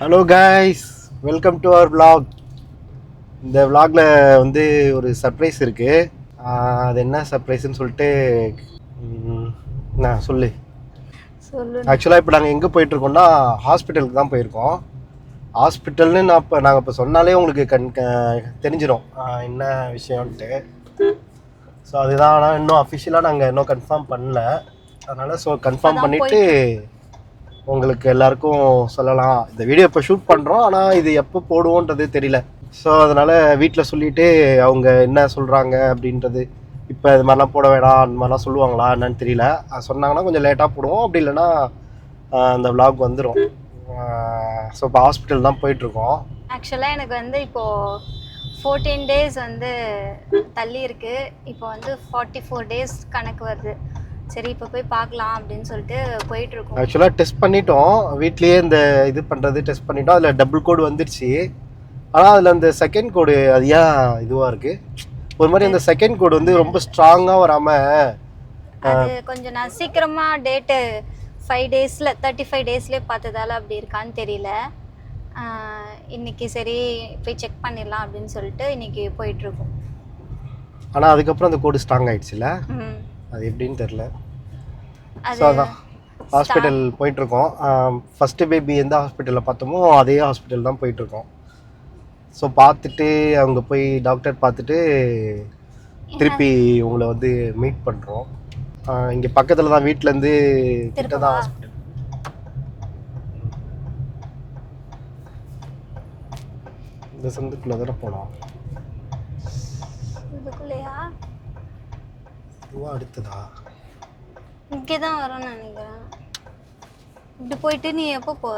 Hello guys welcome to our vlog. இந்த vlogல வந்து ஒரு சர்ப்ரைஸ் இருக்கு. ஆஹ் அது என்ன சர்ப்ரைஸ்னு சொல்லிட்டு நான் சொல்லு. ஆக்சுவலாக இப்போ நாங்கள் எங்கே போயிட்டு இருக்கோம்னா ஹாஸ்பிட்டலுக்கு தான் போயிருக்கோம். ஹாஸ்பிட்டல்னு நான் இப்போ நாங்கள் இப்போ சொன்னாலே உங்களுக்கு கண் க- தெரிஞ்சிடும் என்ன விஷயம்ன்ட்டு. ஸோ அதுதான் ஆனால் இன்னும் அஃபிஷியலாக நாங்கள் இன்னும் கன்ஃபார்ம் பண்ணல. அதனால் ஸோ கன்ஃபார்ம் பண்ணிவிட்டு உங்களுக்கு எல்லாருக்கும் சொல்லலாம். இந்த வீடியோ இப்போ ஷூட் பண்ணுறோம் ஆனால் இது எப்போ போடுவோன்றது தெரியல. ஸோ அதனால் வீட்டில் சொல்லிட்டு அவங்க என்ன சொல்கிறாங்க அப்படின்றது இப்போ இது மாதிரிலாம் போட வேணாம் அந்த மாதிரிலாம் சொல்லுவாங்களா என்னன்னு தெரியல. அது சொன்னாங்கன்னா கொஞ்சம் லேட்டாக போடுவோம். அப்படி இல்லைன்னா அந்த விளாக் வந்துடும் ஸோ இப்போ ஹாஸ்பிட்டல் தான் போயிட்டுருக்கோம். ஆக்சுவலாக எனக்கு வந்து இப்போது ஃபோர்டீன் டேஸ் வந்து தள்ளி இருக்குது இப்போ வந்து ஃபார்ட்டி ஃபோர் டேஸ் கணக்கு வருது. சரி இப்போ போய் பார்க்கலாம் அப்படின்னு சொல்லிட்டு போயிட்டு இருக்கோம் ஆக்சுவலாக டெஸ்ட் பண்ணிட்டோம். வீட்லேயே இந்த இது பண்ணுறது டெஸ்ட் பண்ணிட்டோம். அதில் டபுள் கோடு வந்துடுச்சு ஆனால் அதில் அந்த செகண்ட் கோடு அது ஏன் இதுவாக இருக்குது ஒரு மாதிரி அந்த செகண்ட் கோடு வந்து ரொம்ப ஸ்ட்ராங்காக வராமல் அது கொஞ்சம் நான் சீக்கிரமா டேட்டு ஃபைவ் டேஸில் தேர்ட்டி ஃபைவ் டேஸ்லேயே பார்த்ததால அப்படி இருக்கான்னு தெரியல. இன்னைக்கு சரி போய் செக் பண்ணிடலாம் அப்படின்னு சொல்லிட்டு இன்னைக்கு போயிட்டு இருக்கோம் ஆனால் அதுக்கப்புறம் அந்த கோடு ஸ்ட்ராங் ஆயிடுச்சுல. அது எப்படின்னு தெரில ஸோ அதான். ஹாஸ்பிட்டல் போயிட்டுருக்கோம். ஃபஸ்ட்டு பேபி எந்த ஹாஸ்பிட்டலில் பார்த்தோமோ அதே ஹாஸ்பிட்டல் தான் போயிட்டுருக்கோம். ஸோ பார்த்துட்டு அவங்க போய் டாக்டர் பார்த்துட்டு திருப்பி உங்களை வந்து மீட் பண்ணுறோம் இங்கே பக்கத்தில் தான் வீட்டிலேருந்து கிட்ட தான்? ஹாஸ்பிட்டல் இந்த சந்துக்குள்ளே தானே போனோம். அடுத்ததா? இங்கே தான் வரும்னு நினைக்கிறேன். இப்படி போயிட்டு நீ எப்போ போ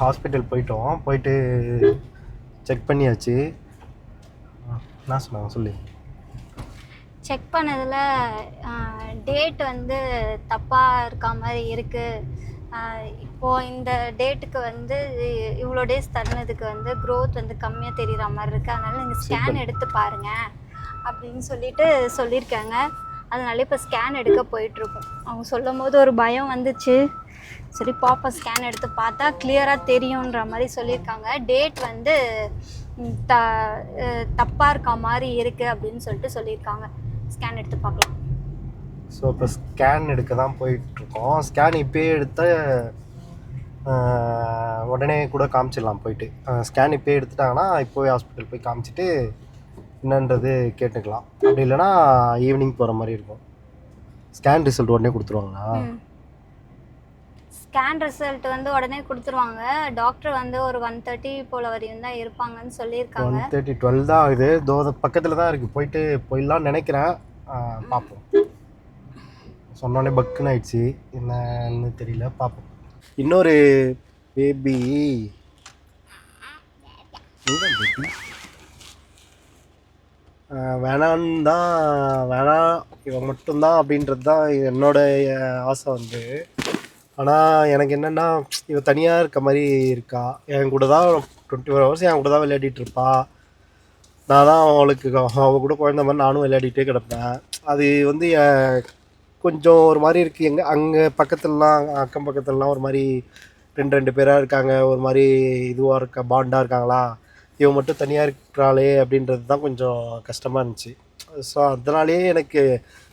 ஹாஸ்பிட்டல் போயிட்டோம். போயிட்டு செக் பண்ணியாச்சு. என்ன சொன்னாங்க சொல்லு. செக் பண்ணதில் டேட் வந்து தப்பாக இருக்க மாதிரி இருக்குது இப்போது இந்த டேட்டுக்கு வந்து இவ்வளோ டேஸ் தருணதுக்கு வந்து growth வந்து கம்மியாக தெரியுற மாதிரி இருக்குது அதனால நீங்கள் ஸ்கேன் எடுத்து பாருங்க. அப்படின்னு சொல்லிட்டு சொல்லியிருக்காங்க. அதனால இப்போ ஸ்கேன் எடுக்க போயிட்டுருக்கோம் அவங்க சொல்லும் போது ஒரு பயம் வந்துச்சு. சரி பாப்பா ஸ்கேன் எடுத்து பார்த்தா கிளியராக தெரியுன்ற மாதிரி சொல்லியிருக்காங்க. டேட் வந்து த தப்பாக இருக்க மாதிரி இருக்குது அப்படின்னு சொல்லிட்டு சொல்லியிருக்காங்க. ஸ்கேன் எடுத்து பார்க்கலாம். ஸோ இப்போ ஸ்கேன் எடுக்க தான் போயிட்டுருக்கோம். ஸ்கேன் இப்போயே எடுத்த உடனே கூட காமிச்சிடலாம் போயிட்டு. ஸ்கேன் இப்போயே எடுத்துட்டாங்கன்னா இப்போவே ஹாஸ்பிட்டல் போய் காமிச்சிட்டு என்னன்றது கேட்டுக்கலாம். அப்படி இல்லைன்னா ஈவினிங் போகிற மாதிரி இருக்கும். ஸ்கேன் ரிசல்ட் உடனே கொடுத்துருவாங்களா? ஸ்கேன் ரிசல்ட் வந்து உடனே கொடுத்துருவாங்க. டாக்டர் வந்து ஒரு ஒன் தேர்ட்டி போல வரையும் தான் இருப்பாங்கன்னு சொல்லியிருக்காங்க. ஒன் தேர்ட்டி டுவெல் தான் ஆகுது. தோ பக்கத்தில் தான் இருக்குது போயிட்டு போயிடலாம்னு நினைக்கிறேன். பார்ப்போம். சொன்னோடனே பக்குன்னு ஆயிடுச்சு. என்னன்னு தெரியல. பார்ப்போம். இன்னொரு பேபி பேபி வேணான்னு தான். வேணாம். இவன் மட்டும்தான் அப்படின்றது தான் என்னோட ஆசை வந்து. ஆனால் எனக்கு என்னென்னா இவ தனியாக இருக்க மாதிரி இருக்கா? என் கூட தான் டுவெண்ட்டி ஃபோர் ஹவர்ஸ் என் கூட தான் விளையாடிட்டு இருப்பா? நான் தான் அவளுக்கு அவள் கூட குழந்த மாதிரி நானும் விளையாடிட்டே கிடப்பேன். அது வந்து கொஞ்சம் ஒரு மாதிரி இருக்குது எங்கே அங்கே பக்கத்துலலாம் அக்கம் பக்கத்துலலாம் ஒரு மாதிரி ரெண்டு ரெண்டு பேராக இருக்காங்க. ஒரு மாதிரி இதுவாக இருக்க பாண்டாக இருக்காங்களா? இவன் மட்டும் தனியாக இருக்கிறாளே அப்படின்றது தான் கொஞ்சம் கஷ்டமாக இருந்துச்சு. ஸோ அதனாலேயே எனக்கு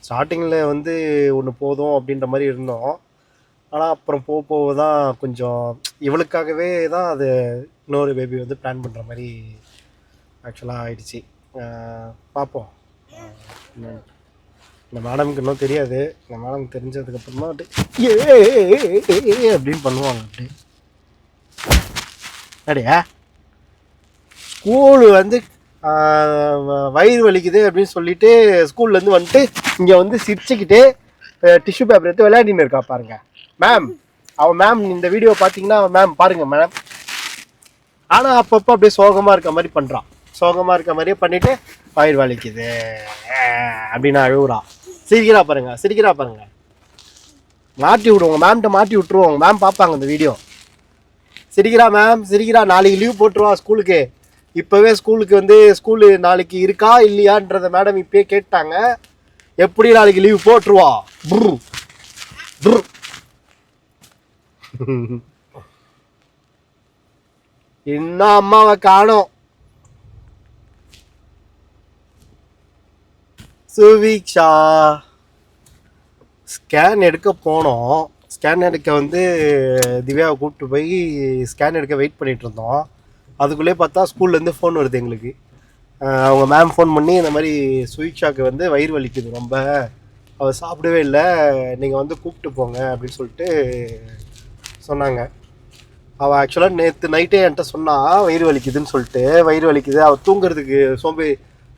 ஸ்டார்டிங்கில் வந்து ஒன்று போதும் அப்படின்ற மாதிரி இருந்தோம். ஆனால் அப்புறம் போக போக தான் கொஞ்சம் இவளுக்காகவே தான் அது இன்னொரு பேபி வந்து பிளான் பண்ணுற மாதிரி ஆக்சுவலாக ஆயிடுச்சு. பார்ப்போம் இந்த மேடமுக்கு இன்னும் தெரியாது. இந்த மேடம் தெரிஞ்சதுக்கப்புறமா வந்துட்டு ஏ அப்படின்னு பண்ணுவாங்க அப்படி. அப்படியா? ஸ்கூல் வந்து வ- வயிறு வலிக்குது அப்படின்னு சொல்லிட்டு ஸ்கூல்லேருந்து வந்துட்டு இங்கே வந்து சிரிச்சுக்கிட்டு டிஷ்யூ பேப்பர் எடுத்து விளையாடின்னு இருக்கா பாருங்கள் மேம் அவன் மேம் இந்த வீடியோ பார்த்தீங்கன்னா மேம் பாருங்க மேம் ஆனால் அப்பப்போ அப்படியே சோகமாக இருக்க மாதிரி பண்ணுறான் சோகமாக இருக்க மாதிரியே பண்ணிட்டு பயிர் வலிக்குது. அப்படின்னு அழுகுறான் சிரிக்கிறா பாருங்க சிரிக்கிறா பாருங்க. மாட்டி விடுவோம் மேம்கிட்ட மாட்டி விட்டுருவோம். மேம் பார்ப்பாங்க இந்த வீடியோ சிரிக்கிறா மேம் சிரிக்கிறா. நாளைக்கு லீவ் போட்டுருவா ஸ்கூலுக்கு இப்போவே ஸ்கூலுக்கு வந்து ஸ்கூலு நாளைக்கு இருக்கா இல்லையான்றத மேடம் இப்பயே கேட்டாங்க. எப்படி நாளைக்கு லீவ் போட்டுருவா? புர் புர் இன்னும் அம்மாவை காணோம் சுவீக்ஷா ஸ்கேன் எடுக்க போனோம் ஸ்கேன் எடுக்க வந்து திவ்யாவை கூப்பிட்டு போய் ஸ்கேன் எடுக்க வெயிட் பண்ணிகிட்டு இருந்தோம் அதுக்குள்ளே பார்த்தா ஸ்கூல்லேருந்து ஃபோன் வருது எங்களுக்கு அவங்க மேம் ஃபோன் பண்ணி இந்த மாதிரி சுவீக்ஷாக்கு வந்து வயிறு வலிக்குது ரொம்ப. அவள் சாப்பிடவே இல்லை. நீங்கள் வந்து கூப்பிட்டு போங்க அப்படின்னு சொல்லிட்டு சொன்னாங்க. அவள் ஆக்சுவலாக நேற்று நைட்டே என்கிட்ட சொன்னா வயிறு வலிக்குதுன்னு சொல்லிட்டு வயிறு வலிக்குது அவள் தூங்குறதுக்கு சோம்பே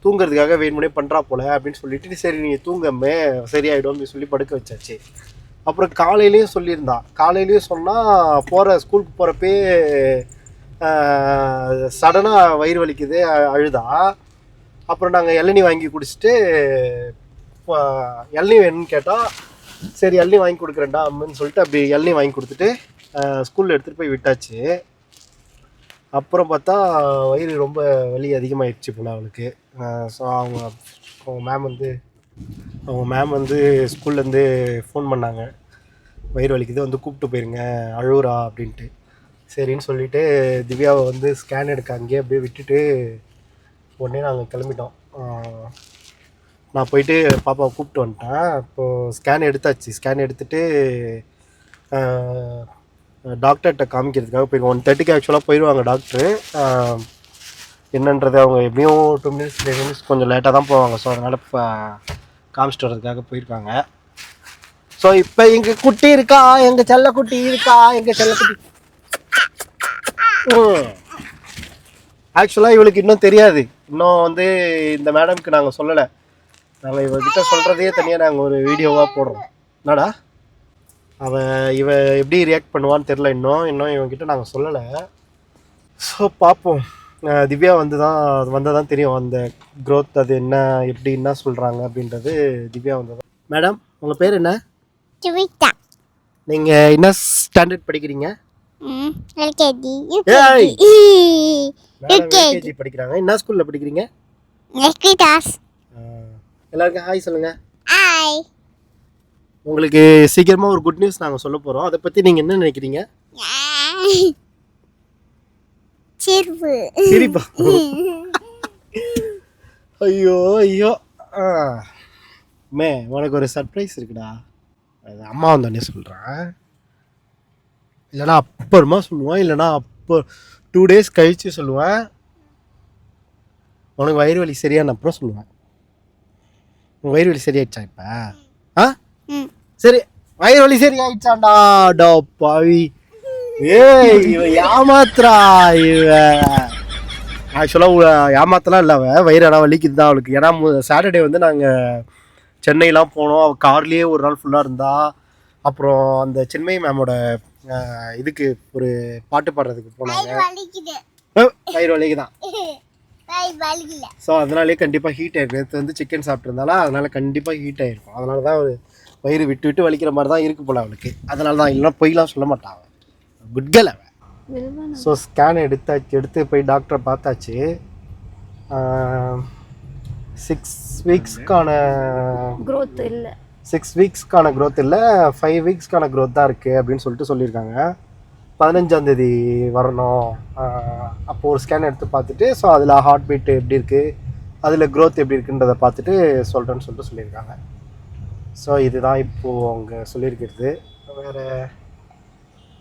தூங்குறதுக்காக வேணுமுனே பண்ணுறா போல அப்படின்னு சொல்லிட்டு சரி நீங்கள் தூங்கம்மே சரியாயிடும் அப்படின்னு சொல்லி படுக்க வச்சாச்சு. அப்புறம் காலையிலையும் சொல்லியிருந்தா. காலையிலையும் சொன்னால் போகிற ஸ்கூலுக்கு போகிறப்பே சடனாக வயிறு வலிக்குது அ- அழுதா. அப்புறம் நாங்கள் இளநீ வாங்கி குடிச்சிட்டு இளநி இளநீ வேணும்னு கேட்டால் சரி இளநி வாங்கி கொடுக்குறேன்டா அம்முன்னு சொல்லிட்டு அப்படி இளநீ வாங்கி கொடுத்துட்டு ஸ்கூலில் எடுத்துகிட்டு போய் விட்டாச்சு. அப்புறம் பார்த்தா வயிறு ரொம்ப வலி அதிகமாகிடுச்சு போல அவளுக்கு. ஸோ அவங்க அவங்க மேம் வந்து அவங்க மேம் வந்து ஸ்கூல்லேருந்து ஃபோன் பண்ணாங்க. வயிறு வலிக்குது வந்து கூப்பிட்டு போயிருங்க அழுவுறா அப்படின்ட்டு. சரின்னு சொல்லிட்டு திவ்யாவை வந்து ஸ்கேன் எடுக்க அங்கேயே அப்படியே விட்டுட்டு உடனே நாங்கள் கிளம்பிட்டோம். நான் போயிட்டு பாப்பாவை கூப்பிட்டு வந்துட்டேன். இப்போது ஸ்கேன் எடுத்தாச்சு. ஸ்கேன் எடுத்துகிட்டு டாக்டர்கிட்ட காமிக்கிறதுக்காக போய் ஒன் தேர்ட்டிக்கு ஆக்சுவலாக போயிடுவாங்க டாக்டரு என்னன்றது அவங்க எப்படியும் டூ மினிட்ஸ் த்ரீ மினிட்ஸ் கொஞ்சம் லேட்டாக தான் போவாங்க. ஸோ அதனால் இப்போ காமிச்சிட்டு வர்றதுக்காக போயிருக்காங்க. ஸோ இப்போ எங்கள் குட்டி இருக்கா? எங்கள் செல்ல குட்டி இருக்கா? எங்கள் செல்ல குட்டி? ஆக்சுவலாக இவளுக்கு இன்னும் தெரியாது. இன்னும் வந்து இந்த மேடம்க்கு நாங்கள் சொல்லலை. நாங்கள் இவர்கிட்ட சொல்கிறதையே தனியாக நாங்கள் ஒரு வீடியோவாக போடுறோம். என்னடா? அவன் இவ எப்படி ரியாக்ட் பண்ணுவான்னு தெரில இன்னும். இன்னும் இவன்கிட்ட நாங்கள் சொல்லலை. ஸோ பார்ப்போம் திவ்யா வந்து தான் வந்தால் தான் தெரியும். அந்த growth அது என்ன எப்படி என்ன சொல்கிறாங்க அப்படின்றது திவ்யா வந்து தான் மேடம் உங்கள் பேர் என்ன? நீங்கள் என்ன ஸ்டாண்டர்ட் படிக்கிறீங்க? எல்கேஜி படிக்கிறாங்க. என்ன ஸ்கூலில் படிக்கிறீங்க? எல்லாருக்கும் ஹாய் சொல்லுங்கள் ஹாய் உங்களுக்கு சீக்கிரமாக ஒரு குட் நியூஸ் நாங்கள் சொல்ல போகிறோம் அதை பற்றி நீங்கள் என்ன நினைக்கிறீங்க? சிரிப்பா. ஐயோ ஐயோ. மே உனக்கு ஒரு சர்ப்ரைஸ் இருக்குடா. அது அம்மா வந்தோடனே சொல்கிறேன் இல்லைனா அப்புறமா சொல்லுவேன் இல்லைனா அப்போ டூ டேஸ் கழித்து சொல்லுவேன். உனக்கு வயிறு வலி சரியான அப்புறம் சொல்லுவேன். உன் வயிறு வலி சரியாயிடுச்சா இப்போ? ஆ? சரி வயிறு வலி சரி ஆயிடுச்சாண்டா டா பாவி. ஏய் இவ ஏமாத்துறா இவ. ஆக்சுவலாக ஏமாத்தலாம் இல்லை அவ. வயிறு ஆனால் வலிக்குது தான் அவளுக்கு. ஏன்னா சாட்டர்டே வந்து நாங்கள் சென்னைலாம் போனோம். அவள் கார்லேயே ஒரு நாள் ஃபுல்லாக இருந்தா. அப்புறம் அந்த சென்னை மேமோட இதுக்கு ஒரு பாட்டு பாடுறதுக்கு போனாங்க. வயிறு வலிக்கு தான் கை வலிக்கல. ஸோ அதனாலே கண்டிப்பாக ஹீட் ஆயிருக்கும் நேற்று வந்து சிக்கன் சாப்பிட்ருந்தால அதனால கண்டிப்பாக ஹீட் ஆயிருக்கும். அதனால தான் ஒரு வயிறு விட்டு விட்டு வலிக்கிற மாதிரி தான் இருக்கு போல அவளுக்கு. அதனால தான் இல்லைன்னா பொய்லாம் சொல்ல அவன். குட் கேர்ள் அவன். ஸோ ஸ்கேன் எடுத்தாச்சு எடுத்து போய் டாக்டரை பார்த்தாச்சு. சிக்ஸ் வீக்ஸ்க்கான growth இல்லை. சிக்ஸ் வீக்ஸ்க்கான growth இல்லை ஃபைவ் வீக்ஸ்க்கான growth தான் இருக்குது அப்படின்னு சொல்லிட்டு சொல்லியிருக்காங்க. பதினஞ்சாந்தேதி வரணும். ஆஹ் அப்போ ஒரு ஸ்கேன் எடுத்து பார்த்துட்டு ஸோ அதில் ஹார்ட் பீட் எப்படி இருக்குது அதில் growth எப்படி இருக்குன்றதை பார்த்துட்டு சொல்கிறேன்னு சொல்லிட்டு சொல்லியிருக்காங்க. ஸோ இதுதான் இப்போது அவங்க சொல்லியிருக்கிறது. வேறு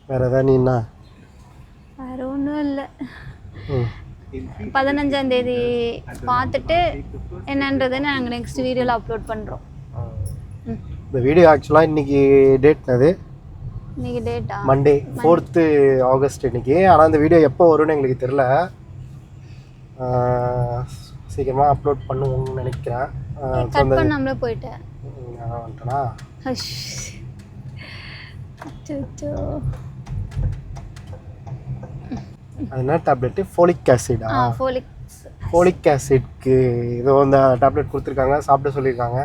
வேறு எதாவது நீ என்ன வேற ஒன்றும் இல்லை. ம். பதினஞ்சாம் தேதி பார்த்துட்டு என்னன்றதை நாங்கள் நெக்ஸ்ட் வீடியோவில் அப்லோட் பண்ணுறோம் இந்த வீடியோ ஆக்சுவலாக இன்னைக்கு டேட் அது இன்னைக்கு டேட்டா மண்டே ஃபோர்த்து ஆகஸ்ட் இன்னைக்கு. ஆனால் இந்த வீடியோ எப்போ வரும்னு எங்களுக்கு தெரில சீக்கிரமாக அப்லோட் பண்ணுவோம்னு நினைக்கிறேன். போயிட்டேன். நான் வந்துட்டேனா ஹஷ். அச்சோ அது என்ன டேப்லெட்டு ஃபோலிக் ஆசிடா ஆ ஃபோலிக்ஸ் ஃபோலிக் ஆசிட்க்கு ஏதோ அந்த டேப்லெட் கொடுத்துருக்காங்க சாப்பிட சொல்லியிருக்காங்க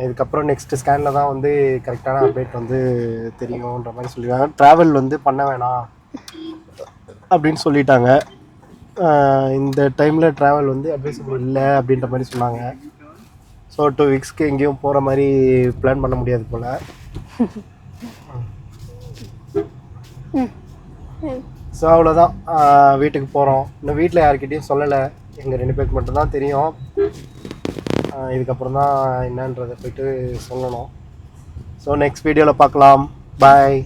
இதுக்கப்புறம் நெக்ஸ்ட் ஸ்கேனில் தான் வந்து கரெக்டான அப்டேட் வந்து தெரியும்ன்ற மாதிரி சொல்லியிருக்காங்க ட்ராவல் வந்து பண்ண வேணாம் அப்படின்னு சொல்லிட்டாங்க இந்த டைமில் ட்ராவல் வந்து அட்வைசபிள் இல்லை அப்படின்ற மாதிரி சொன்னாங்க ஸோ டூ வீக்ஸ்க்கு எங்கேயும் போகிற மாதிரி பிளான் பண்ண முடியாது போல். ஸோ அவ்வளோதான் வீட்டுக்கு போகிறோம் இன்னும் வீட்டில் யார்கிட்டயும் சொல்லலை. எங்கள் ரெண்டு பேருக்கு மட்டும்தான் தெரியும். இதுக்கப்புறம் தான் என்னன்றதை போயிட்டு சொல்லணும். ஸோ நெக்ஸ்ட் வீடியோவில் பார்க்கலாம். பாய்